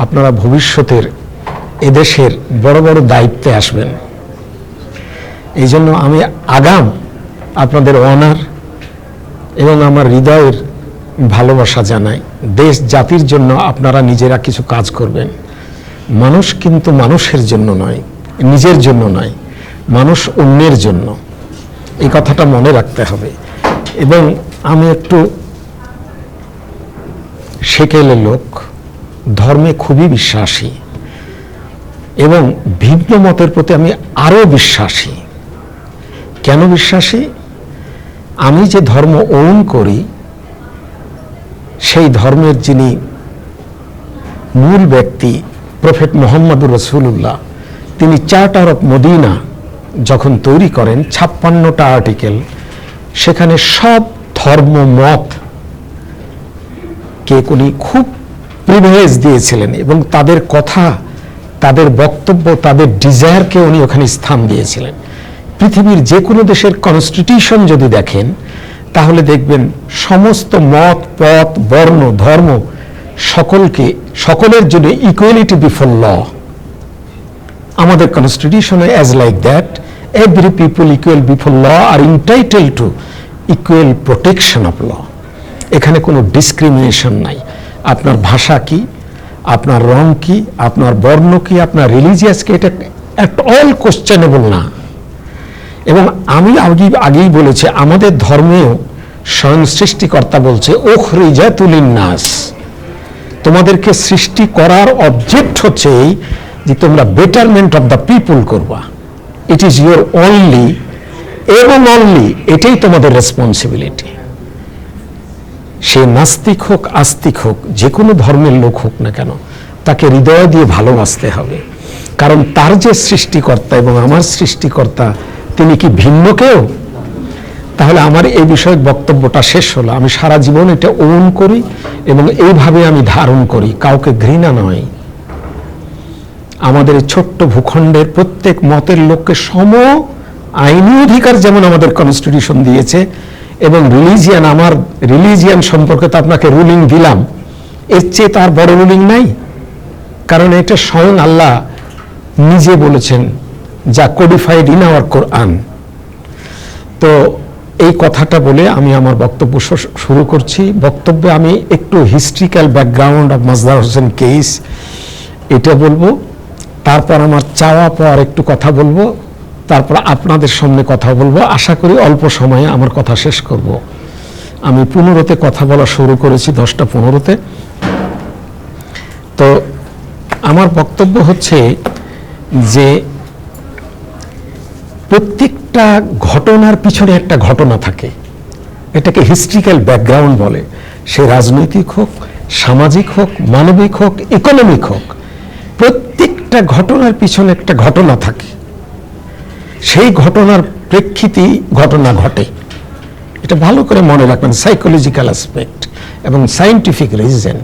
আপনারা ভবিষ্যতের এদেশের বড় বড় দায়িত্বে আসবেন। এই জন্য আমি আগাম আপনাদের অনার এবং আমার হৃদয়ের ভালোবাসা জানাই। দেশ জাতির জন্য আপনারা নিজেরা কিছু কাজ করবেন। মানুষ কিন্তু মানুষের জন্য নয়, নিজের জন্য নয়, মানুষ অন্যের জন্য। এই কথাটা মনে রাখতে হবে। এবং আমি একটু সেকেলের লোক। ধর্মে খুবই বিশ্বাসী এবং ভিন্ন মতের প্রতি আমি আরও বিশ্বাসী। কেন বিশ্বাসী? আমি যে ধর্ম ওন করি, সেই ধর্মের যিনি মূল ব্যক্তি, প্রফেট মোহাম্মদুর রসুল্লাহ তিনি চার্টার অফ মদিনা যখন তৈরি করেন, ছাপ্পান্নটা আর্টিকেল, সেখানে সব ধর্ম মত কে উনি খুব প্রিভিলেজ দিয়েছিলেন এবং তাদের কথা, তাদের বক্তব্য, তাদের ডিজায়ারকে উনি ওখানে স্থান দিয়েছিলেন। পৃথিবীর যে কোনো দেশের কনস্টিটিউশন যদি দেখেন, তাহলে দেখবেন সমস্ত মত, পথ, বর্ণ, ধর্ম সকলকে, সকলের জন্য ইকুয়ালিটি বিফোর ল আমাদের কনস্টিটিউশনে as like that every people equal before law are entitled to equal protection of law এখানে কোনো ডিসক্রিমিনেশন নাই। আপনার ভাষা কি? আপনার রং কি? আপনার বর্ণ কি? আপনার রিলিজিয়াস কি? এটা অ্যাট অল কোশ্চেনেবল না। এবং আমি আগে, আগেই বলেছি, আমাদের ধর্মেও স্বয়ং সৃষ্টিকর্তা বলছে ওখরিজাতুলিন নাস তোমাদেরকে সৃষ্টি করার অবজেক্ট হচ্ছে এই যে তোমরা বেটারমেন্ট অফ দ্য পিপুল করবা। ইট ইজ ইউর অনলি এবং অনলি এটাই তোমাদের রেসপন্সিবিলিটি সে নাস্তিক হোক, আস্তিক হোক, যে কোনো ধর্মের লোক হোক না কেন, তাকে হৃদয় দিয়ে ভালোবাসতে হবে। কারণ তার যে সৃষ্টিকর্তা এবং আমার সৃষ্টিকর্তা, তিনি কি ভিন্ন কেউ? তাহলে আমার এই বিষয়ে বক্তব্যটা শেষ হলো। আমি সারা জীবন এটা ওন করি এবং এইভাবে আমি ধারণ করি, কাউকে ঘৃণা নয়। আমাদের ছোট্ট ভূখণ্ডের প্রত্যেক মতের লোককে সম আইনি অধিকার যেমন আমাদের কনস্টিটিউশন দিয়েছে এবং রিলিজিয়ান আমার রিলিজিয়ান সম্পর্কে তো আপনাকে রুলিং দিলাম, এর চেয়ে তার বড় রুলিং নাই। কারণ এটা স্বয়ং আল্লাহ নিজে বলেছেন, যা কোডিফাইড ইন আওয়ার কোরআন তো এই কথাটা বলে আমি আমার বক্তব্য শুরু করছি। বক্তব্যে আমি একটু historical background of Masdar Hossain case এটা বলব। তারপর আমার চাওয়া পাওয়ার একটু কথা বলব। তারপর আপনাদের সামনে কথা বলব। আশা করি অল্প সময়ে আমার কথা শেষ করব। আমি পনেরোতে কথা বলা শুরু করেছি, দশটা পনেরোতে। তো আমার বক্তব্য হচ্ছে যে প্রত্যেকটা ঘটনার পিছনে একটা ঘটনা থাকে। এটাকে হিস্ট্রিক্যাল ব্যাকগ্রাউন্ড বলে। সে রাজনৈতিক হোক, সামাজিক হোক, মানবিক হোক, ইকোনমিক হোক, প্রত্যেকটা ঘটনার পিছনে একটা ঘটনা থাকে। সেই ঘটনার প্রেক্ষিতেই ঘটনা ঘটে। এটা ভালো করে মনে রাখবেন সাইকোলজিক্যাল অ্যাসপেক্ট এবং সাইন্টিফিক রিজন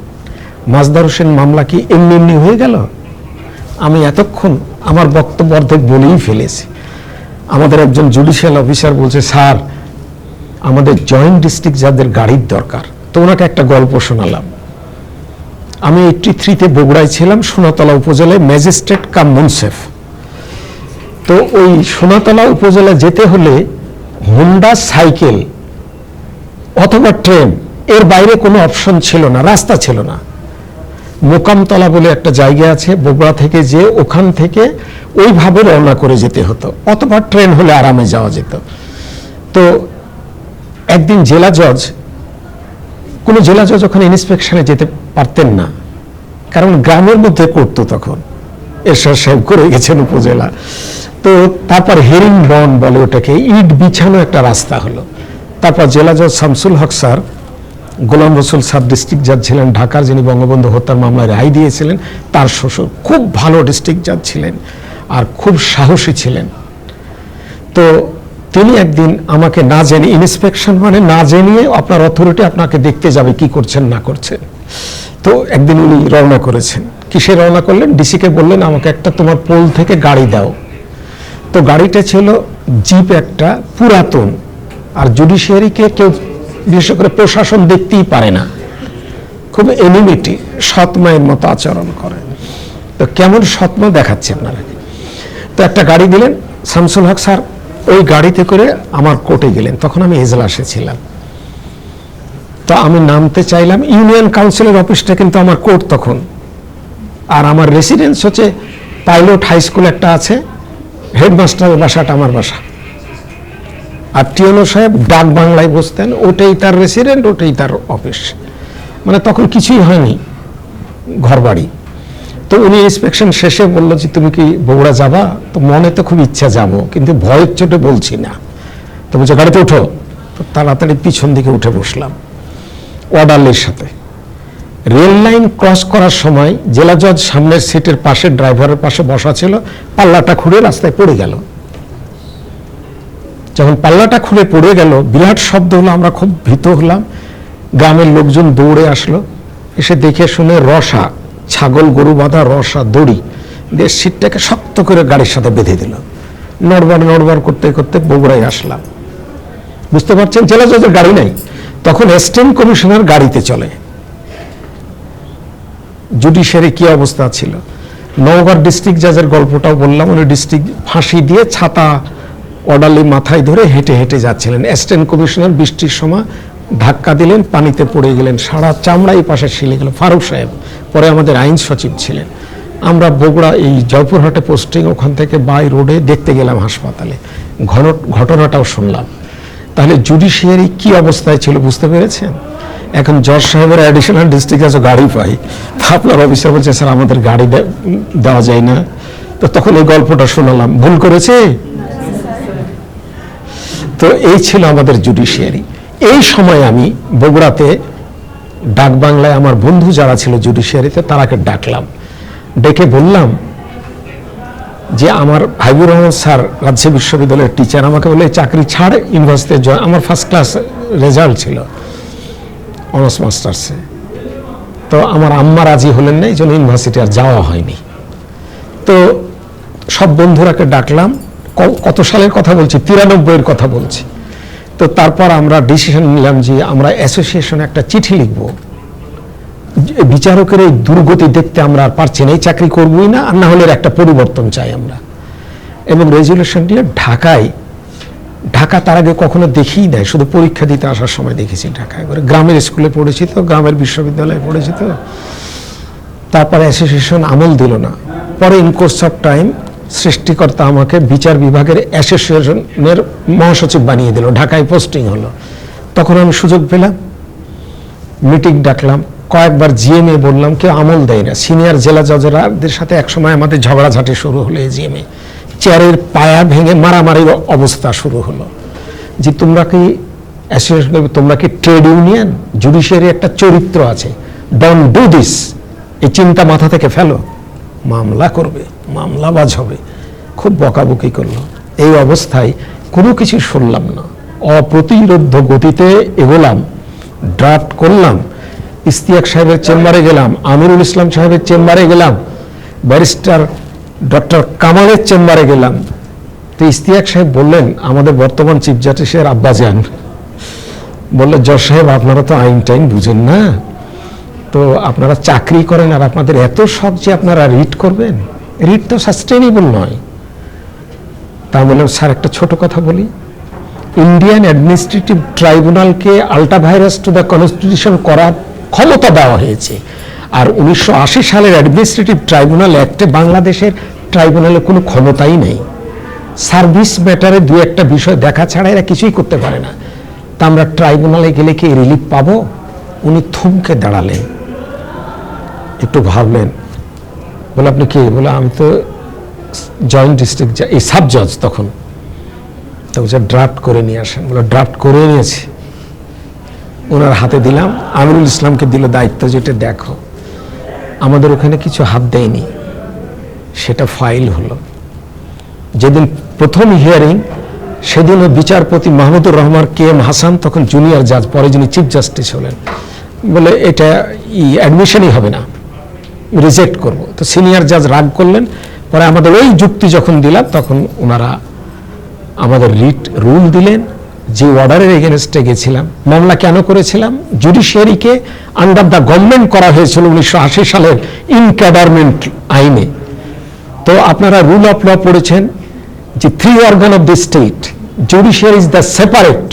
মাজদার হোসেন, মামলা কি এমনি এমনি হয়ে গেল? আমি এতক্ষণ আমার বক্তব্য অর্ধেক বলেই ফেলেছি। আমাদের একজন জুডিশিয়াল অফিসার বলছে, স্যার, আমাদের জয়েন্ট ডিস্ট্রিক্ট যাদের গাড়ির দরকার, তো ওনাকে একটা গল্প শোনালাম। আমি এইটটি থ্রিতে বগুড়ায় ছিলাম, সোনাতলা উপজেলায় ম্যাজিস্ট্রেট কাম মুনসেফ তো ওই সোনাতলা উপজেলা যেতে হলে হোন্ডা সাইকেল অথবা ট্রেন, এর বাইরে কোনো অপশন ছিল না, রাস্তা ছিল না। মোকামতলা বলে একটা জায়গা আছে বগুড়া থেকে যে ওখান থেকে ওইভাবে রওনা করে যেতে হতো, অথবা ট্রেন হলে আরামে যাওয়া যেত। তো একদিন জেলা জজ, কোনো জেলা জজ ওখানে ইন্সপেকশনে যেতে পারতেন না, কারণ গ্রামের মধ্যে করতো তখন। এরশাদ সাহেব করে গেছেন উপজেলা। তো তারপর হেরিং বন বলে ওটাকে, ইট বিছানো একটা রাস্তা হলো। তারপর জেলা জজ শামসুল হক স্যার, গোলাম রসুল সাব ডিস্ট্রিক্ট জাজ ছিলেন ঢাকার, যিনি বঙ্গবন্ধু হত্যার মামলায় রায় দিয়েছিলেন, তার শ্বশুর খুব ভালো ডিস্ট্রিক্ট জাজ ছিলেন আর খুব সাহসী ছিলেন। তো তিনি একদিন আমাকে না জেনে, ইন্সপেকশন মানে না জেনিয়ে আপনার অথরিটি আপনাকে দেখতে যাবে কি করছেন, না করছেন। তো একদিন উনি রওনা করেছেন। কিসে রওনা করলেন? ডিসিকে বললেন, আমাকে একটা তোমার পোল থেকে গাড়ি দাও। তো গাড়িটা ছিল জিপ একটা, পুরাতন। আর জুডিশিয়ারিকে কেউ বিশেষ করে প্রশাসন দেখতেই পারে না। খুব এনিমিটি, সৎ মায়ের মতো আচরণ করে। তো কেমন স্বপ্ন দেখাচ্ছে আপনারা? তো একটা গাড়ি দিলেন, শামসুল হক স্যার, ওই গাড়িতে করে আমার কোর্টে গেলেন, তখন আমি এজলাসে ছিলাম। তো আমি নামতে চাইলাম, ইউনিয়ন কাউন্সিলের অফিসটা কিন্তু আমার কোর্ট তখন। আর আমার রেসিডেন্স হচ্ছে পাইলট হাই স্কুল একটা আছে হেডমাস্টারের বাসাটা আমার বাসা। আর টিওনো সাহেব ডাক বাংলায় বসতেন, ওটাই তার রেসিডেন্ট ওটাই তার অফিস মানে তখন কিছুই হয়নি ঘরবাড়ি। তো উনি ইন্সপেকশন শেষে বলল যে, তুমি কি বগুড়া যাবা? তো মনে তো খুব ইচ্ছা যাব, কিন্তু ভয়ের চোটে বলছি না। তো বলছে, গাড়িতে উঠো। তো তাড়াতাড়ি পিছন দিকে উঠে বসলাম অর্ডারলির সাথে। রেল লাইন ক্রস করার সময় জেলা জজ সামনের সিটের পাশে, ড্রাইভারের পাশে বসা ছিল, পাল্লাটা খুঁড়ে রাস্তায় পড়ে গেল। যখন পাল্লাটা খুলে পড়ে গেল বিরাট শব্দ হলো, আমরা খুব ভীত হলাম। গ্রামের লোকজন দৌড়ে আসলো। এসে দেখে শুনে রসা, ছাগল, গরু বাঁধা রসা দড়ি দিয়ে সিটটাকে শক্ত করে গাড়ির সাথে বেঁধে দিল। নড়বড় নড়বড় করতে করতে বগুড়ায় আসলাম। বুঝতে পারছেন, জেলা জজের গাড়ি নাই। তখন এস্টেন কমিশনার গাড়িতে চলে। জুডিশিয়ারি কি অবস্থা ছিল? নওগাঁ ডিস্ট্রিক্ট জাজের গল্পটাও বললাম, উনি ডিস্ট্রিক্ট ফাঁসি দিয়ে ছাতা অর্ডারলি মাথায় ধরে হেঁটে হেঁটে যাচ্ছিলেন। অ্যাসিস্ট্যান্ট কমিশনার বৃষ্টির সময় ধাক্কা দিলেন, পানিতে পড়ে গেলেন, সারা চামড়া এই পাশে শিলে গেল। ফারুক সাহেব পরে আমাদের আইন সচিব ছিলেন। আমরা বগুড়া এই জয়পুরহাটে পোস্টিং ওখান থেকে বাই রোডে দেখতে গেলাম হাসপাতালে। ঘটনাটাও শুনলাম। তাহলে জুডিশিয়ারি কি অবস্থায় ছিল বুঝতে পেরেছেন? এখন জজ সাহেবের অ্যাডিশনাল ডিস্ট্রিক্ট আছে গাড়ি পাই, তা আপনার অফিসার বলছে, স্যার, আমাদের গাড়ি দেওয়া যায় না। তো তখন এই গল্পটা শোনালাম। ভুল করেছে? তো এই ছিল আমাদের জুডিশিয়ারি এই সময় আমি বগুড়াতে ডাক বাংলায় আমার বন্ধু যারা ছিল জুডিশিয়ারিতে তারাকে ডাকলাম। ডেকে বললাম যে, আমার হাবিবুর রহমান স্যার রাজশাহী বিশ্ববিদ্যালয়ের টিচার আমাকে বলে চাকরি ছাড় ইউনিভার্সিটিতে আমার ফার্স্ট ক্লাস রেজাল্ট ছিল। অনার্স মাস্টার্সে তো আমার আম্মা রাজি হলেন না এই জন্য ইউনিভার্সিটি আর যাওয়া হয়নি। তো সব বন্ধুরাকে ডাকলাম কত সালের কথা বলছি? তিরানব্বইয়ের কথা বলছি। তো তারপর আমরা ডিসিশন নিলাম যে আমরা অ্যাসোসিয়েশনে একটা চিঠি লিখব। বিচারকের এই দুর্গতি দেখতে আমরা আর পারছি না, এই চাকরি করবই না, আর না হলে একটা পরিবর্তন চাই আমরা। এবং রেজুলেশন দিয়ে ঢাকায় ঢাকা তার আগে কখনো দেখিই দেয় শুধু পরীক্ষা দিতে আসার সময় দেখেছি ঢাকায়। করে গ্রামের স্কুলে পড়েছি তো, গ্রামের বিশ্ববিদ্যালয়ে পড়েছি তো। তারপরে অ্যাসোসিয়েশন আমল দিল না। পরে ইন কোর্স অফ টাইম সৃষ্টিকর্তা আমাকে বিচার বিভাগের অ্যাসোসিয়েশনের মহাসচিব বানিয়ে দিল। ঢাকায় পোস্টিং হলো। তখন আমি সুযোগ পেলাম। মিটিং ডাকলাম। কয়েকবার জিএমএ বললাম, কেউ আমল দেয় না। সিনিয়র জেলা জজরাদের সাথে একসময় আমাদের ঝগড়াঝাটি শুরু হলো এই জিএমএ চেয়ারের পায়া ভেঙে মারামারির অবস্থা শুরু হলো। যে তোমরা কি অ্যাসোসিয়েশন তোমরা কি ট্রেড ইউনিয়ন জুডিশিয়ারি একটা চরিত্র আছে। ডন ডু দিস এই চিন্তা মাথা থেকে ফেলো। মামলা করবে, মামলাবাজ হবে। খুব বকাবকি করল। এই অবস্থায় কোনো কিছু শুনলাম না। অপ্রতিরোধ গতিতে এগোলাম ড্রাফট করলাম। ইস্তিয়াক সাহেবের চেম্বারে গেলাম, আমিরুল ইসলাম সাহেবের চেম্বারে গেলাম। ব্যারিস্টার ডক্টর কামালের চেম্বারে গেলাম। তো ইস্তিয়াক সাহেব বললেন, আমাদের বর্তমান চিফ জাস্টিসের আব্বাজান বললেন জজ সাহেব, আপনারা তো আইন টাইন বুঝেন না। তো আপনারা চাকরি করেন আর আপনাদের এত শখ যে আপনারা রিট করবেন? রিট তো সাস্টেনেবল নয়। তা বললাম স্যার, একটা ছোট কথা বলি। Indian administrative ট্রাইব্যুনালকে ultra vires to the constitution করার ক্ষমতা দেওয়া হয়েছে। আর উনিশশো আশি সালের অ্যাডমিনিস্ট্রেটিভ ট্রাইব্যুনাল অ্যাক্টে বাংলাদেশের ট্রাইব্যুনালের কোনো ক্ষমতাই নেই। সার্ভিস ম্যাটারে দু একটা বিষয় দেখা ছাড়া এরা কিছুই করতে পারে না। তা আমরা ট্রাইব্যুনালে গেলে কি রিলিফ পাবো? উনি থমকে দাঁড়ালেন। একটু ভাবলেন, বলে, আপনি কি? বলে, আমি তো জয়েন্ট ডিস্ট্রিক্ট এই সাব জজ তখন। তো বলছে, ড্রাফট করে নিয়ে আসেন। বলে, ড্রাফট করে নিয়েছি। ওনার হাতে দিলাম আমিরুল ইসলামকে দিল দায়িত্ব যেটা দেখো। আমাদের ওখানে কিছু হাত দেয়নি। সেটা ফাইল হলো। যেদিন প্রথম হিয়ারিং সেদিনও বিচারপতি মাহমুদুর রহমান, কে এম হাসান, তখন জুনিয়র জাজ পরে যিনি চিফ জাস্টিস হলেন, বলে এটা ই অ্যাডমিশনই হবে না। রিজেক্ট করব। তো সিনিয়র জাজ রাগ করলেন। পরে আমাদের ওই যুক্তি যখন দিলাম, তখন ওনারা আমাদের রিট রুল দিলেন। যে অর্ডারের এগেনস্টে গেছিলাম, মামলা কেন করেছিলাম? জুডিশিয়ারিকে আন্ডার দ্য গভর্নমেন্ট করা হয়েছিল উনিশশো আশি সালের ইনক্যাডারমেন্ট আইনে। তো আপনারা রুল অফ ল পড়েছেন যে three organ of the state judiciary is the separate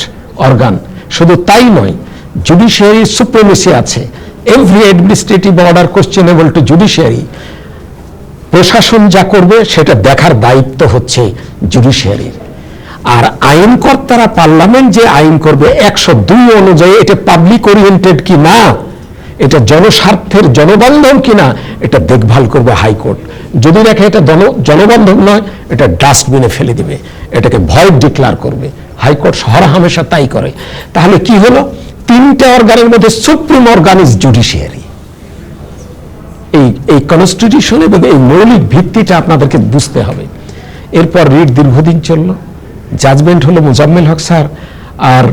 organ শুধু তাই নয় জুডিশিয়ারি সুপ্রিমেসি আছে। Every administrative order questionable to judiciary প্রশাসন যা করবে, সেটা দেখার দায়িত্ব হচ্ছে জুডিশিয়ারির আর আইনকর্তারা পার্লামেন্ট যে আইন করবে একশো দুই অনুযায়ী এটা পাবলিক ওরিয়েন্টেড কি না? এটা জনস্বার্থের জনবান্ধব কি না? এটা দেখভাল করবে হাইকোর্ট। যদি দেখে এটা জন- জনবান্ধব নয়, এটা ডাস্টবিনে ফেলে দিবে। এটাকে ভয় ডিক্লার করবে। হাইকোর্ট হর হামেশা তাই করে। তাহলে কি হলো? তিনটা অর্গানের মধ্যে সুপ্রিম অর্গান ইজ জুডিশিয়ারি এই এই কনস্টিটিউশন এবং এই মৌলিক ভিত্তিটা আপনাদেরকে বুঝতে হবে। এরপর রিট দীর্ঘদিন চলল। জাজমেন্ট হলো মুজাম্মেল হক স্যার আর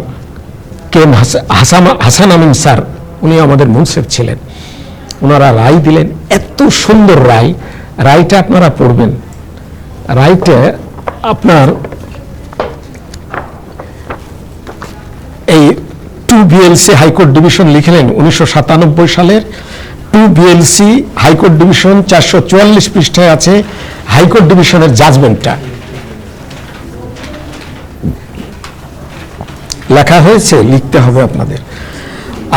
কে এম হাসা- হাসান আমিন স্যার উনি আমাদের মুন্সেফ ছিলেন। ওনারা রায় দিলেন, এত সুন্দর রায়। রায়টা আপনারা পড়বেন। রায়টা আপনার এই টু বিএলসি হাইকোর্ট ডিভিশন লিখলেন উনিশশো সাতানব্বই সালের। টু বিএলসি হাইকোর্ট ডিভিশন চারশো চুয়াল্লিশ পৃষ্ঠায় আছে হাইকোর্ট ডিভিশনের জাজমেন্টটা লেখা হয়েছে, লিখতে হবে আপনাদের।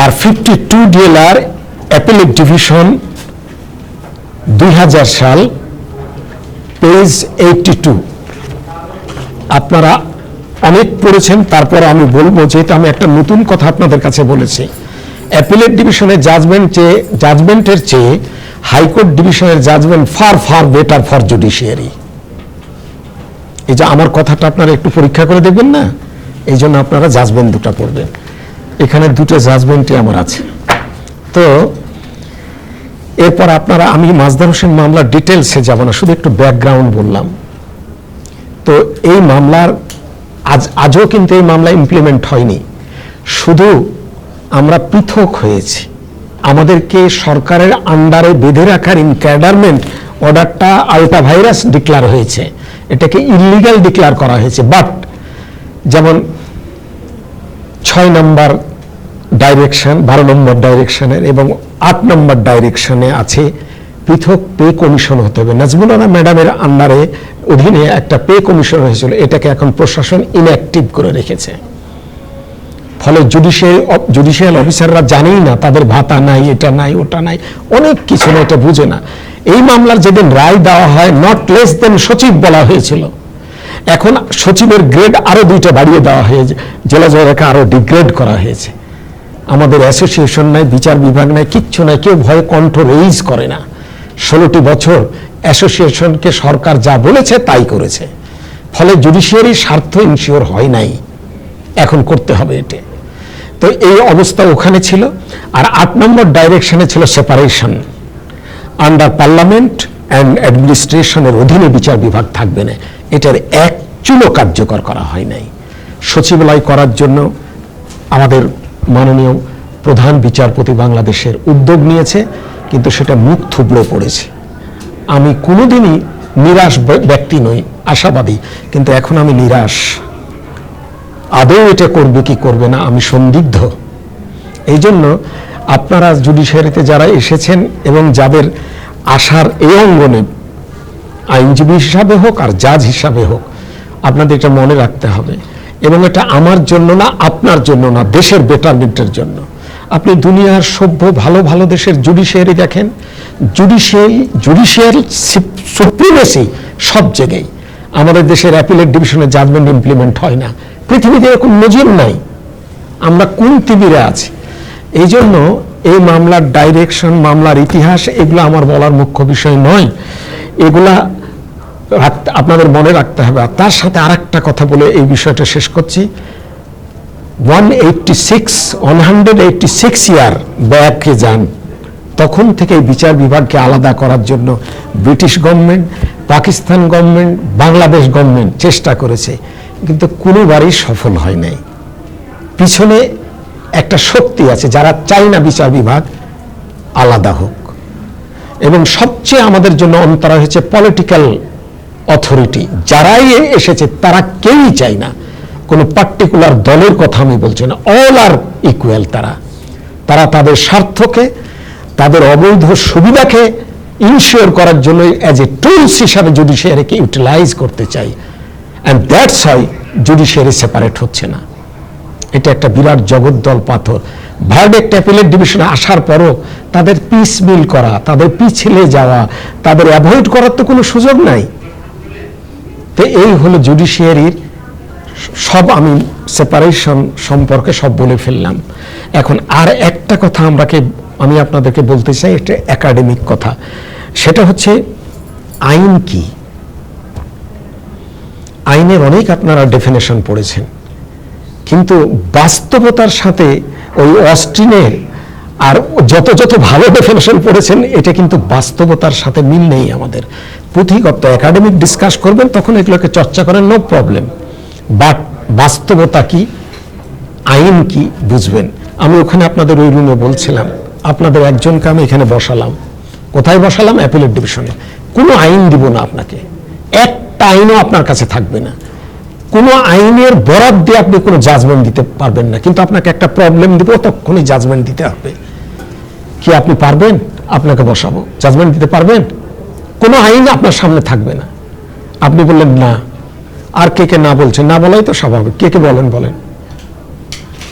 আর fifty two DLR appellate division দুই হাজার সাল পেজ এইটটি টু আপনারা অনেক পড়েছেন, তারপরে আমি বলব যেহেতু আমি একটা নতুন কথা আপনাদের কাছে বলেছি। অ্যাপিলেট ডিভিশনের জাজমেন্ট চেয়ে জাজমেন্টের চেয়ে হাইকোর্ট ডিভিশনের judgment far far better for judiciary এই যে আমার কথাটা আপনারা একটু পরীক্ষা করে দেখবেন না? এই জন্য আপনারা জাজমেন্ট দুটো পড়বেন। এখানে দুটো জাজমেন্টই আমার আছে। তো, এরপর আপনারা, আমি মাজদার হোসেন মামলার ডিটেলসে যাব না, শুধু একটু ব্যাকগ্রাউন্ড বললাম। তো এই মামলার, আজ, আজও কিন্তু এই মামলা ইমপ্লিমেন্ট হয়নি। শুধু আমরা পৃথক হয়েছি। আমাদেরকে সরকারের আন্ডারে বেঁধে রাখার ইনক্যাডারমেন্ট অর্ডারটা আলটা ভাইরাস ডিক্লার হয়েছে। এটাকে ইলিগাল ডিক্লার করা হয়েছে। বাট যেমন ছয় নম্বর ডাইরেকশন বারো নম্বর ডাইরেকশনের এবং আট নম্বর ডাইরেকশনে আছে পৃথক পে কমিশন হতে হবে। নাজমুলানা ম্যাডামের আন্ডারে অধীনে একটা পে কমিশন হয়েছিল, এটাকে এখন প্রশাসন ইনঅ্যাক্টিভ করে রেখেছে। ফলে জুডিশিয়াল জুডিশিয়াল অফিসাররা জানেই না তাদের ভাতা নাই, এটা নাই, ওটা নাই, অনেক কিছু না, এটা বুঝে না। এই মামলার যেদিন রায় দেওয়া হয় নট লেস দেন সচিব বলা হয়েছিল। এখন সচিবের গ্রেড আরও দুইটা বাড়িয়ে দেওয়া হয়েছে। জেলা জয়রাকে আরও ডিগ্রেড করা হয়েছে। আমাদের অ্যাসোসিয়েশন নাই, বিচার বিভাগ নাই, কিচ্ছু নাই, কেউ ভয়ে কণ্ঠ রেইজ করে না। ষোলোটি বছর অ্যাসোসিয়েশনকে সরকার যা বলেছে তাই করেছে। ফলে জুডিশিয়ারি স্বার্থ ইনশিওর হয় নাই। এখন করতে হবে এটি তো এই অবস্থা ওখানে ছিল। আর আট নম্বর ডাইরেকশনে ছিল সেপারেশন আন্ডার পার্লামেন্ট অ্যান্ড অ্যাডমিনিস্ট্রেশনের অধীনে বিচার বিভাগ থাকবে না। এটার এক চুলো কার্যকর করা হয় নাই। সচিবালয় করার জন্য আমাদের মাননীয় প্রধান বিচারপতি বাংলাদেশের উদ্যোগ নিয়েছে, কিন্তু সেটা মুখ থুবড়ে পড়েছে। আমি কোনোদিনই নিরাশ ব্যক্তি নই, আশাবাদী, কিন্তু এখন আমি নিরাশ। আদৌ এটা করবে কি করবে না, আমি সন্দিগ্ধ। এই জন্য আপনারা জুডিশিয়ারিতে যারা এসেছেন এবং যাদের আসার এই অঙ্গনে আইনজীবী হিসাবে হোক আর জাজ হিসাবে হোক, আপনাদের এটা মনে রাখতে হবে। এবং এটা আমার জন্য না, আপনার জন্য না, দেশের বেটারমেন্টের জন্য। আপনি দুনিয়ার সভ্য, ভালো ভালো দেশের জুডিশিয়ারি দেখেন। জুডিশিয়ারি জুডিশিয়াল সুপ্রিমেসি সব জায়গায়। আমাদের দেশের অ্যাপিলেট ডিভিশনের জাজমেন্ট ইমপ্লিমেন্ট হয় না। পৃথিবীতে এরকম নজির নাই। আমরা কোন তিবিরে আছি? এই জন্য এই মামলার ডাইরেকশন মামলার ইতিহাস, এগুলো আমার বলার মুখ্য বিষয় নয়। এগুলা আপনাদের মনে রাখতে হবে। আর তার সাথে আর একটা কথা বলে এই বিষয়টা শেষ করছি। One eighty six one hundred eighty six year ব্যাকে যান। তখন থেকে বিচার বিভাগকে আলাদা করার জন্য British government Pakistan government Bangladesh government চেষ্টা করেছে। কিন্তু কোনোবারই সফল হয় নাই। পিছনে একটা শক্তি আছে, যারা চায় না বিচার বিভাগ, আলাদা হোক। এবং সবচেয়ে আমাদের জন্য অন্তরা হয়েছে পলিটিক্যাল অথরিটি যারাই এসেছে, তারা কেউই চায় না। কোনো পার্টিকুলার দলের কথা আমি বলছি না অল আর ইকুয়াল তারা। তারা তাদের স্বার্থকে, তাদের অবৈধ সুবিধাকে ইনশিওর করার জন্য অ্যাজ এ টুলস হিসাবে জুডিশিয়ারিকে ইউটিলাইজ করতে চাই অ্যান্ড দ্যাটস হয় জুডিশিয়ারি সেপারেট হচ্ছে না। এটা একটা বিরাট জগদ্দল পাথর। ভার্ডেক্ট অ্যাপিলেট ডিভিশনে আসার পরও তাদের পিস মিল করা, তাদের পিছলে যাওয়া, তাদের অ্যাভয়েড করার তো কোনো সুযোগ নাই। তো এই হলো জুডিশিয়ারির সব আমি সেপারেশন সম্পর্কে সব বলে ফেললাম। এখন আর একটা কথা আমরাকে, আমি আপনাদেরকে বলতে চাই, একটা একাডেমিক কথা। সেটা হচ্ছে আইন কি? আইনের অনেক আপনারা ডেফিনেশন পড়েছেন। কিন্তু বাস্তবতার সাথে ওই অস্টিনের আর যত যত ভালো ডেফিনেশন পড়েছেন, এটা কিন্তু বাস্তবতার সাথে মিল নেই আমাদের। পুঁথিগত একাডেমিক ডিসকাস করবেন, তখন এগুলোকে চর্চা করেন নো প্রবলেম বাট বাস্তবতা কি, আইন কি, বুঝবেন। আমি ওখানে আপনাদের ওই রুমে বলছিলাম, আপনাদের একজনকে আমি এখানে বসালাম। কোথায় বসালাম? অ্যাপিলেট ডিভিশনে। কোনো আইন দিব না আপনাকে। একটা আইনও আপনার কাছে থাকবে না। কোনো আইনের বরাদ দিয়ে আপনি কোনো জাজমেন্ট দিতে পারবেন না। কিন্তু আপনাকে একটা প্রবলেম দিব, তখনই জাজমেন্ট দিতে হবে। কি আপনি পারবেন? আপনাকে বসাবো। জাজমেন্ট দিতে পারবেন? কোনো আইন আপনার সামনে থাকবে না। আপনি বললেন, না। আর কে কে না বলছেন? না বলাই তো স্বাভাবিক। কে কে বলেন বলেন।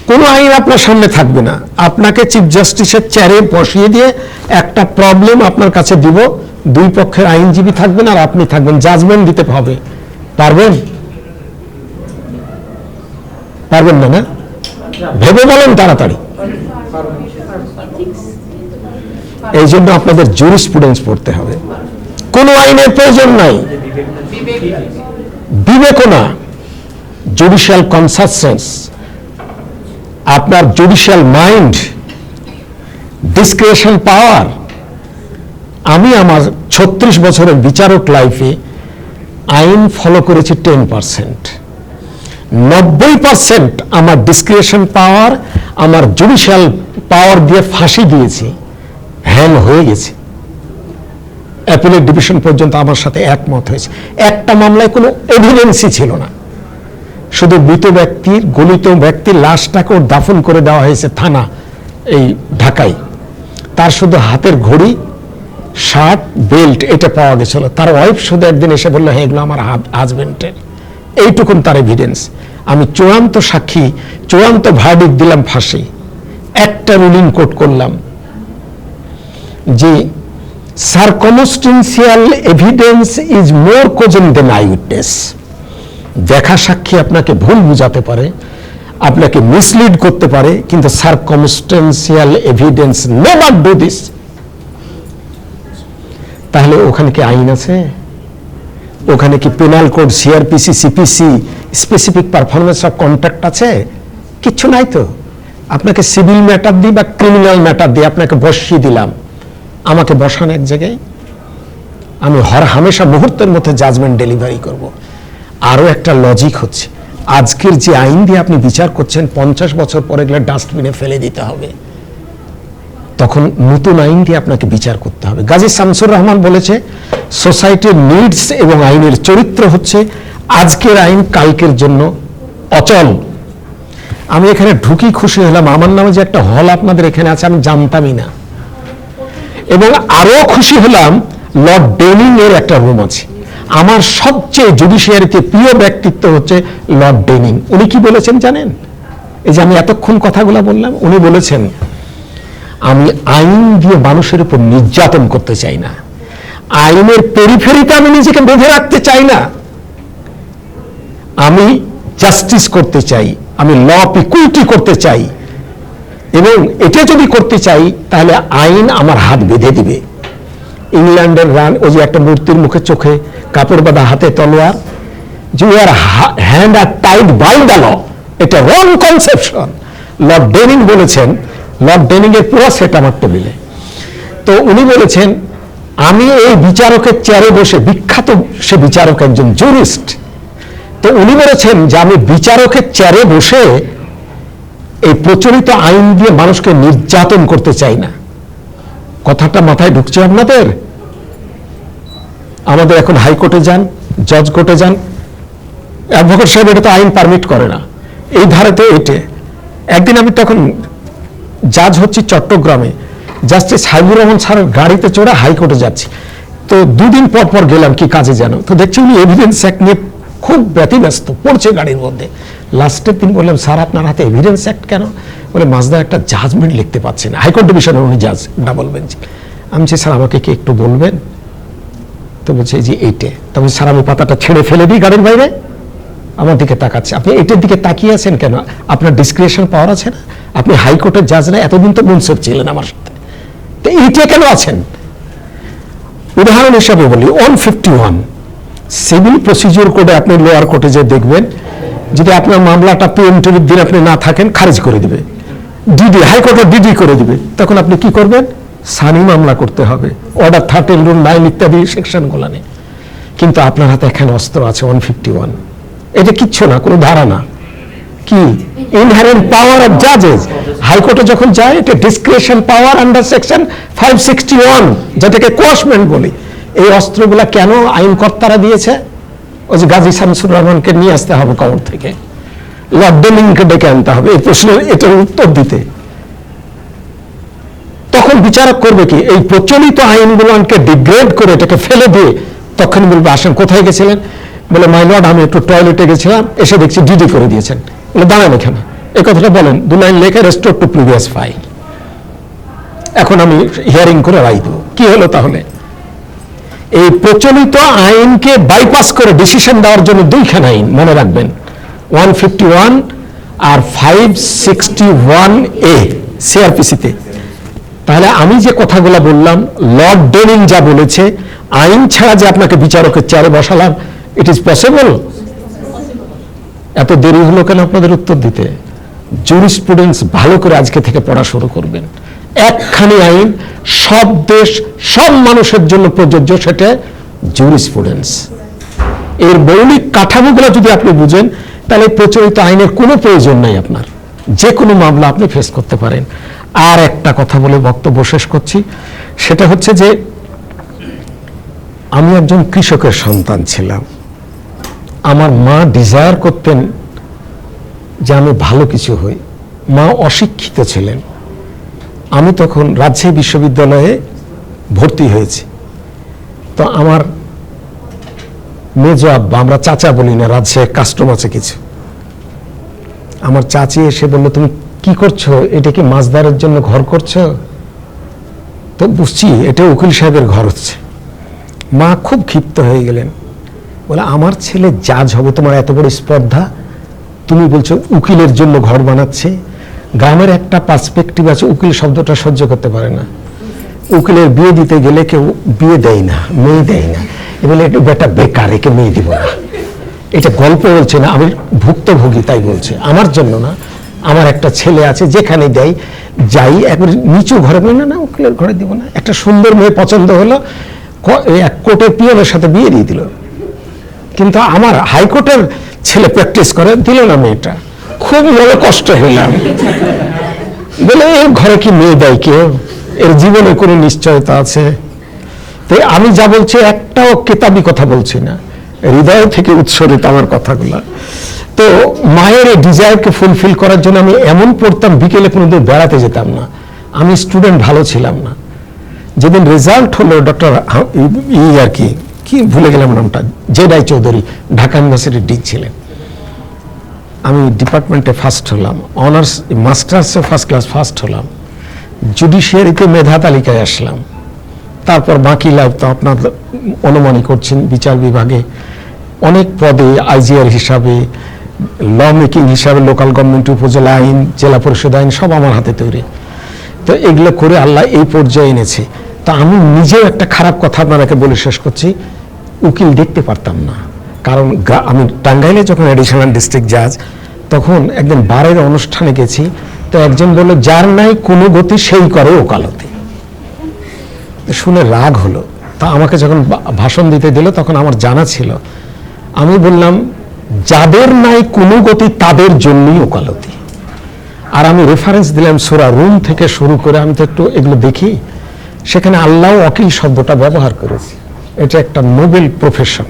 কোনো আইন আপনার সামনে থাকবে না। আপনাকে চিফ জাস্টিসের চেয়ারে বসিয়ে দিয়ে একটা প্রবলেম আপনার কাছে দিব। দুই পক্ষের আইনজীবী থাকবেন আর আপনি থাকবেন। জাজমেন্ট দিতে হবে। পারবেন? পারবেন না না? ভেবে বলেন তাড়াতাড়ি। এই জন্য আপনাদের জুরিসপ্রুডেন্স পড়তে হবে। কোনো আইনের প্রয়োজন নাই। বিবেকনা জুডিশিয়াল কনসাসেন্স আপনার জুডিশিয়াল মাইন্ড ডিসক্রিয়েশন পাওয়ার আমি আমার ছত্রিশ বছরের বিচারক লাইফে আইন ফলো করেছি টেন পার্সেন্ট নব্বই পার্সেন্ট আমার ডিসক্রিয়েশন পাওয়ার আমার জুডিশিয়াল পাওয়ার দিয়ে ফাঁসি দিয়েছি হ্যাং হয়ে গেছে। অ্যাপিলেট ডিভিশন পর্যন্ত আমার সাথে একমত হয়েছে। একটা মামলায় কোনো এভিডেন্সই ছিল না। শুধু মৃত ব্যক্তির, গলিত ব্যক্তির লাশটাকেও দাফন করে দেওয়া হয়েছে থানা, এই ঢাকায়। তার শুধু হাতের ঘড়ি, শার্ট, বেল্ট, এটা পাওয়া গেছিল। তার ওয়াইফ শুধু একদিন এসে বলল হ্যাঁ এগুলো আমার হাজবেন্ডের এইটুকুন তার এভিডেন্স আমি চূড়ান্ত সাক্ষী, চূড়ান্ত ভার্ডিক দিলাম ফাঁসি। একটা রুলিং কোট করলাম যে circumstantial evidence is more cogent than eyewitness দেখা সাক্ষী আপনাকে ভুল বুঝাতে পারে, আপনাকে মিসলিড করতে পারে, কিন্তু circumstantial evidence never do this তাহলে ওখানে কি আইন আছে? ওখানে কি penal code CrPC CPC specific performance of contract আছে? কিচ্ছু নাই তো। আপনাকে সিভিল ম্যাটার দিই বা ক্রিমিনাল ম্যাটার দিয়ে আপনাকে বসিয়ে দিলাম। আমাকে বসান এক জায়গায়। আমি হর হামেশা মুহূর্তের মধ্যে জাজমেন্ট ডেলিভারি করব। আরও একটা লজিক হচ্ছে। আজকের যে আইন দিয়ে আপনি বিচার করছেন, পঞ্চাশ বছর পরে গেলে ডাস্টবিনে ফেলে দিতে হবে। তখন নতুন আইন দিয়ে আপনাকে বিচার করতে হবে। গাজী শামসুর রহমান বলেছে, সোসাইটির নিডস এবং আইনের চরিত্র হচ্ছে আজকের আইন, কালকের জন্য অচল। আমি এখানে ঢুকি খুশি হলাম। আমার নামে যে একটা হল আপনাদের এখানে আছে, আমি জানতামই না। এবং আরও খুশি হলাম, লর্ড ডেনিং এর একটা রুম আছে। আমার সবচেয়ে জুডিশিয়ারিতে প্রিয় ব্যক্তিত্ব হচ্ছে লর্ড ডেনিং। উনি কি বলেছেন জানেন? এই যে আমি এতক্ষণ কথাগুলো বললাম, উনি বলেছেন আমি আইন দিয়ে মানুষের উপর নির্যাতন করতে চাই না। আইনের পেরিফেরিতে আমি নিজেকে বেঁধে রাখতে চাই না। আমি জাস্টিস করতে চাই, আমি ল ইকুইটি করতে চাই এবং এটা যদি করতে চাই, তাহলে আইন আমার হাত বেঁধে দিবে। ইংল্যান্ডের রান, ওই যে একটা মূর্তির মুখে চোখে কাপড় বাঁধা হাতে তলোয়ার, যে your hand are tied by the law এটা রং কনসেপশন লর্ড ডেনিং বলেছেন লর্ড ডেনিং এর পুরো সেট আমার টেবিলে তো উনি বলেছেন, আমি এই বিচারকের চেয়ারে বসে বিখ্যাত সে বিচারক একজন জুরিস্ট তো উনি বলেছেন যে, আমি বিচারকের চেয়ারে বসে এই প্রচলিত আইন দিয়ে মানুষকে নির্যাতন করতে চাই না। কথাটা মাথায় ঢুকছে আপনাদের? আমাদের এখন হাইকোর্টে যান জজ কোর্টে যান। অ্যাডভোকেট সাহেব এটা তো আইন পারমিট করে না। এই ধারাতে এটে। একদিন আমি তখন জাজ হচ্ছি চট্টগ্রামে। জাস্টিস হাইবুর রহমান স্যারের গাড়িতে চড়ে হাইকোর্টে যাচ্ছি। তো দুদিন পর পর গেলাম কি কাজে যেন। তো দেখছি উনি এভিডেন্স অ্যাক্ট নিয়ে খুব ব্যতিব্যস্ত পড়ছে গাড়ির মধ্যে। লাস্টের দিন বললাম স্যার আপনার হাতে এভিডেন্স অ্যাক্ট কেন? বলে মাজদা একটা জাজমেন্ট লিখতে পাচ্ছি না। হাইকোর্ট ডিভিশনের উনি জাজ ডাবল বেঞ্চ আমি বলছি, স্যার আমাকে কি একটু বলবেন? তো বলছে যে এইটে। তবে স্যার আমি পাতাটা ছেড়ে ফেলে দিই গাড়ির বাইরে। আমার দিকে তাকাচ্ছে। আপনি এটার দিকে তাকিয়ে আছেন কেন? আপনার ডিসক্রিপশন পাওয়ার আছে না? আপনি হাইকোর্টের জাজ না, এতদিন তো মুনসেফ ছিলেন আমার সাথে। তো এইটা কেন আছেন? উদাহরণ হিসাবে বলি one fifty one civil procedure কোডে আপনি লোয়ার কোর্টে যে দেখবেন, যদি আপনার মামলাটা পিএমটির দিন আপনি না থাকেন, খারিজ করে দিবে। ডিডি হাইকোর্টে ডিডি করে দিবে। তখন আপনি কি করবেন? সানি মামলা করতে হবে। অর্ডার থার্টিন রুল নাইন ইত্যাদি সেকশনগুলো নেই কিন্তু আপনার হাতে এখানে অস্ত্র আছে ওয়ান ফিফটি ওয়ান এটা কিচ্ছু না, কোনো ধারা না। কি? ইনহারেন্ট পাওয়ার অফ জাজেস হাইকোর্টে যখন যায়, এটা description power under section five sixty one যেটাকে কোয়াশমেন্ট বলি। এই অস্ত্রগুলা কেন আইনকর্তারা দিয়েছে? ওই যে গাজী শামসুর রহমানকে নিয়ে আসতে হবে কবর থেকে। লর্ড ডেমিংকে ডেকে আনতে হবে, এই প্রশ্নের এটার উত্তর দিতে। তখন বিচারক করবে কি, এই প্রচলিত আইনগুলোকে ডিগ্রেড করে এটাকে ফেলে দিয়ে, তখন বলবে, আসেন, কোথায় গেছিলেন? বলে মাই লর্ড আমি একটু টয়লেটে গেছিলাম, এসে দেখছি ডিডি করে দিয়েছেন। বলে, দাঁড়ান এখানে। এই কথাটা বলেন দু লাইন লেখে রেস্টোর টু প্রিভিয়াস ফাইল এখন আমি হিয়ারিং করে রাই দেবো। কি হলো তাহলে? এই প্রচলিত আইনকে বাইপাস করে ডিসিশন দেওয়ার জন্য দুইখানা আইন, মনে রাখবেন। ওয়ান ফিফটি ওয়ান আর ফাইভ সিক্সটি ওয়ান এ সিআরপিসিতে তাহলে আমি যে কথাগুলো বললাম লর্ড ডেনিং যা বলেছে, আইন ছাড়া যে আপনাকে বিচারকের চেয়ারে বসালাম ইট ইজ পসিবল এত দেরি হলো কেন আপনাদের উত্তর দিতে? জুরিস্টুডেন্টস ভালো করে আজকে থেকে পড়া শুরু করবেন। একখানি আইন, সব দেশ, সব মানুষের জন্য প্রযোজ্য, সেটা জুরিস্টুডেন্টস এর মৌলিক কাঠামোগুলো যদি আপনি বুঝেন, তাহলে প্রচলিত আইনের কোনো প্রয়োজন নাই আপনার। যে কোনো মামলা আপনি ফেস করতে পারেন। আর একটা কথা বলে বক্তব্য শেষ করছি। সেটা হচ্ছে যে, আমি একজন কৃষকের সন্তান ছিলাম। আমার মা ডিজায়ার করতেন যে আমি ভালো কিছু হই। মা অশিক্ষিত ছিলেন। আমি তখন রাজশাহী বিশ্ববিদ্যালয়ে ভর্তি হয়েছি। তো আমার মেজো আব্বা, আমরা চাচা বলি না রাজশাহী কাস্টম আছে কিছু। আমার চাচি এসে বলল, তুমি কি করছ? এটা কি মাছদারের জন্য ঘর করছ? তো বুঝছি এটা উকিল সাহেবের ঘর হচ্ছে। মা খুব ক্ষিপ্ত হয়ে গেলেন। বলে, আমার ছেলে জাজ হবে, তোমার এত বড় স্পর্ধা। তুমি বলছো, উকিলের জন্য ঘর বানাচ্ছে। গ্রামের একটা পার্সপেক্টিভ আছে, উকিল শব্দটা সহ্য করতে পারে না। উকিলের বিয়ে দিতে গেলে কেউ বিয়ে দেয় না, মেয়ে দেয় না। বলে, এটা বেটা বেকার, একে মেয়ে দিব না। এটা গল্প বলছে না, আমি ভুক্তভোগী, তাই বলছে। আমার জন্য না, আমার একটা ছেলে আছে, যেখানে দেয়, যাই একবার নিচু ঘরে বলে, না না, উকিলের ঘরে দিব না। একটা সুন্দর মেয়ে পছন্দ হলো এক কোর্টের পিয়নের সাথে বিয়ে দিয়ে দিল। কিন্তু আমার হাইকোর্টের ছেলে প্র্যাকটিস করে, দিল না মেয়েটা। খুব মনে কষ্ট হইলাম। বলে এর ঘরে কি মেয়ে দেয় কেউ? এর জীবনে কোনো নিশ্চয়তা আছে? তো আমি যা বলছি, একটাও কেতাবি কথা বলছি না। হৃদয় থেকে উৎসরিত আমার কথাগুলো। তো মায়ের এই ডিজায়ারকে ফুলফিল করার জন্য আমি এমন পড়তাম, বিকেলে কোনোদিন বেড়াতে যেতাম না। আমি স্টুডেন্ট ভালো ছিলাম না। যেদিন রেজাল্ট হলো ডক্টর ই আর কি কি ভুলে গেলাম নামটা? জেডাই চৌধুরী, ঢাকা ইউনিভার্সিটির ডিন ছিলেন। আমি ডিপার্টমেন্টে ফার্স্ট হলাম অনার্স মাস্টার্সে ফার্স্ট ক্লাস ফার্স্ট হলাম। জুডিশিয়ারিতে মেধা তালিকায় আসলাম। তারপর বাকি লাইফ তো আপনার অনুমানই করছেন, বিচার বিভাগে। অনেক পদে আইজিআর হিসাবে ল মেকিং হিসাবে লোকাল গভর্নমেন্ট উপজেলা আইন, জেলা পরিষদ আইন সব আমার হাতে তৈরি। তো এগুলো করে আল্লাহ এই পর্যায়ে এনেছে। তো আমি নিজেও একটা খারাপ কথা আপনাকে বলে শেষ করছি, উকিল দেখতে পারতাম না। কারণ আমি টাঙ্গাইলে যখন অ্যাডিশনাল ডিস্ট্রিক্ট জাজ তখন একদিন বারের অনুষ্ঠানে গেছি, তো একজন বলল, যার নাই, কোনো গতি সেই করে ওকালতি। শুনে রাগ হলো। তা আমাকে যখন ভাষণ দিতে দিল, তখন আমার জানা ছিল। আমি বললাম, যাদের নাই, কোনো গতি তাদের জন্যই ওকালতি। আর আমি রেফারেন্স দিলাম সোরা রুম থেকে শুরু করে, আমি তো একটু এগুলো দেখি। সেখানে আল্লাহ অকিল শব্দটা ব্যবহার করেছি। এটা একটা নোবেল প্রফেশন।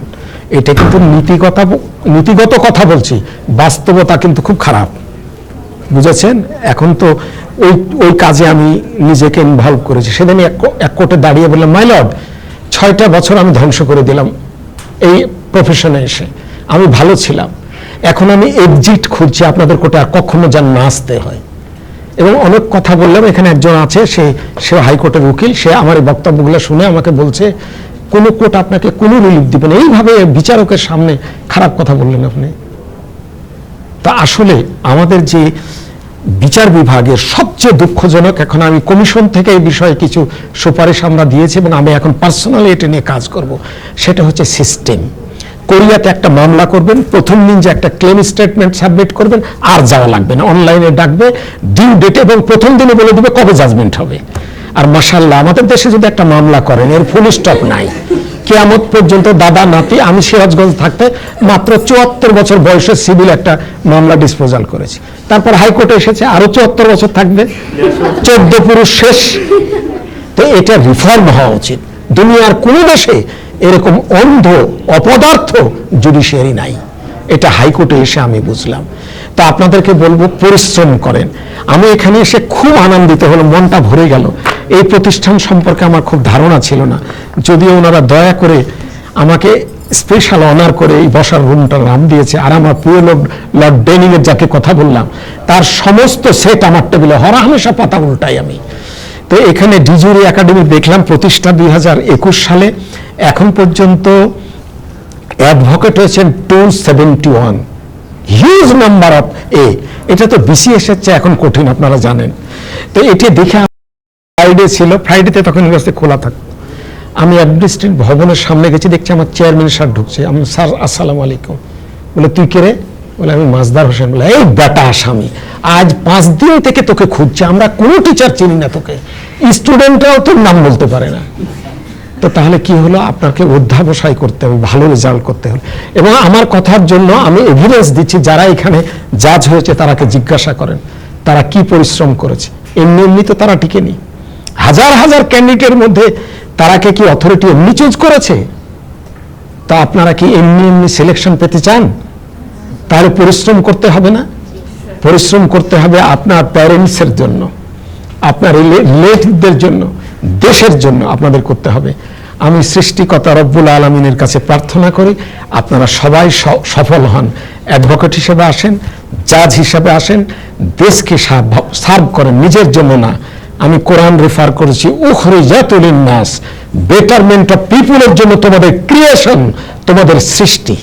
এটা কিন্তু নীতিগত নীতিগত কথা বলছি, বাস্তবতা কিন্তু খুব খারাপ। বুঝেছেন? এখন তো ওই ওই কাজে আমি নিজেকে ইনভলভ করেছি। সেদিন এক কো- এক কোর্টে দাঁড়িয়ে বললাম মাই লর্ড ছয়টা বছর আমি ধ্বংস করে দিলাম এই প্রফেশনে এসে। আমি ভালো ছিলাম। এখন আমি এক্সিট খুঁজছি। আপনাদের কোর্টে আর কখনো যেন না আসতে হয়। এবং অনেক কথা বললাম, এখানে একজন আছে, সে সে হাইকোর্টের উকিল, সে আমার এই বক্তব্যগুলো শুনে আমাকে বলছে, কোনো কোর্ট আপনাকে কোনো রিলিফ দিবে না। এইভাবে বিচারকের সামনে খারাপ কথা বললেন আপনি। তা আসলে আমাদের যে বিচার বিভাগের সবচেয়ে দুঃখজনক, এখন আমি কমিশন থেকে এই বিষয়ে কিছু সুপারিশ আমরা দিয়েছি এবং আমি এখন পার্সোনালি এটা নিয়ে কাজ করব, সেটা হচ্ছে সিস্টেম কোরিয়াতে একটা মামলা করবেন, প্রথম দিন যে একটা ক্লেম স্টেটমেন্ট সাবমিট করবেন, আর যাওয়া লাগবে না। অনলাইনে ডাকবে ডিউ ডেট এবং প্রথম দিনে বলে দেবে কবে জাজমেন্ট হবে। আর মাসাল্লাহ আমাদের দেশে যদি একটা মামলা করেন, এর ফুল স্টপ নাই। কেয়ামত পর্যন্ত দাদা, নাতি, আমি সিরাজগঞ্জ থাকতে মাত্র চুয়াত্তর বছর বয়সে সিভিল একটা মামলা ডিসপোজাল করেছি। তারপর হাইকোর্টে এসেছে, আরও চুয়াত্তর বছর থাকবে। চোদ্দ পুরুষ শেষ। তো এটা রিফর্ম হওয়া উচিত। দুনিয়ার কোন দেশে এরকম অন্ধ, অপদার্থ জুডিশিয়ারি নাই। এটা হাইকোর্টে এসে আমি বুঝলাম। তা আপনাদেরকে বলব, পরিশ্রম করেন। আমি এখানে এসে খুব আনন্দিত হলো মনটা ভরে গেল। এই প্রতিষ্ঠান সম্পর্কে আমার খুব ধারণা ছিল না। যদিও ওনারা দয়া করে আমাকে স্পেশাল অনার করে এই বসার রুমটার নাম দিয়েছে, আর আমার লোক লর্ড ডেনিং এর যাকে কথা বললাম, তার সমস্ত সেট আমার টেবিলে হরা হামেশা পাতা উল্টাই আমি। তো এখানে ডিজুরি একাডেমি দেখলাম, প্রতিষ্ঠা দুই হাজার একুশ সালে। এখন পর্যন্ত অ্যাডভোকেট হয়েছেন two seventy one. Huge number of এ। এটা তো বিসিএস এর চেয়ে এখন কঠিন, আপনারা জানেন। তো এটি দেখে ফ্রাইডে ছিল। ফ্রাইডেতে তখন ইউনিভার্সিটি খোলা থাকতো আমি অ্যাডমিনিস্ট্রেটিভ ভবনের সামনে গেছি, দেখছি আমার চেয়ারম্যান স্যার ঢুকছে। আমি, স্যার, আসসালামু আলাইকুম। বলে, তুই কে রে? বলে, আমি মাজদার হোসেন বলে, এই বেটা আসামি আজ পাঁচ দিন থেকে তোকে খুঁজছে, আমরা কোনো টিচার চিনি না তোকে। স্টুডেন্টরাও তোর নাম বলতে পারে না। তো তাহলে কি হলো? আপনাকে অধ্যাবসায় করতে হবে, ভালো রেজাল্ট করতে হবে। এবং আমার কথার জন্য আমি এভিডেন্স দিচ্ছি, যারা এখানে জাজ হয়েছে তারাকে জিজ্ঞাসা করেন, তারা কি পরিশ্রম করেছে। এমনি এমনি তো তারা টিকেনি হাজার হাজার ক্যান্ডিডেটের মধ্যে তারাকে কি অথরিটি এমনি চুজ করেছে? তা আপনারা কি এমনি এমনি সিলেকশন পেতে চান? তাহলে পরিশ্রম করতে হবে না। পরিশ্রম করতে হবে আপনার প্যারেন্টসের জন্য, আপনার রিলেটিভদের জন্য, দেশের জন্য আপনাদের করতে হবে। আমি সৃষ্টিকর্তা রব্বুল আলমিনের কাছে প্রার্থনা করি, আপনারা সবাই সফল হন। অ্যাডভোকেট হিসেবে আসেন জাজ হিসেবে আসেন, দেশকে সার্ভ করেন, নিজের জন্য না। আমি কোরআন রেফার করেছি, উখরিজাতুলিন নাস বেটারমেন্ট অফ পিপুলের জন্য তোমাদের ক্রিয়েশন তোমাদের সৃষ্টি।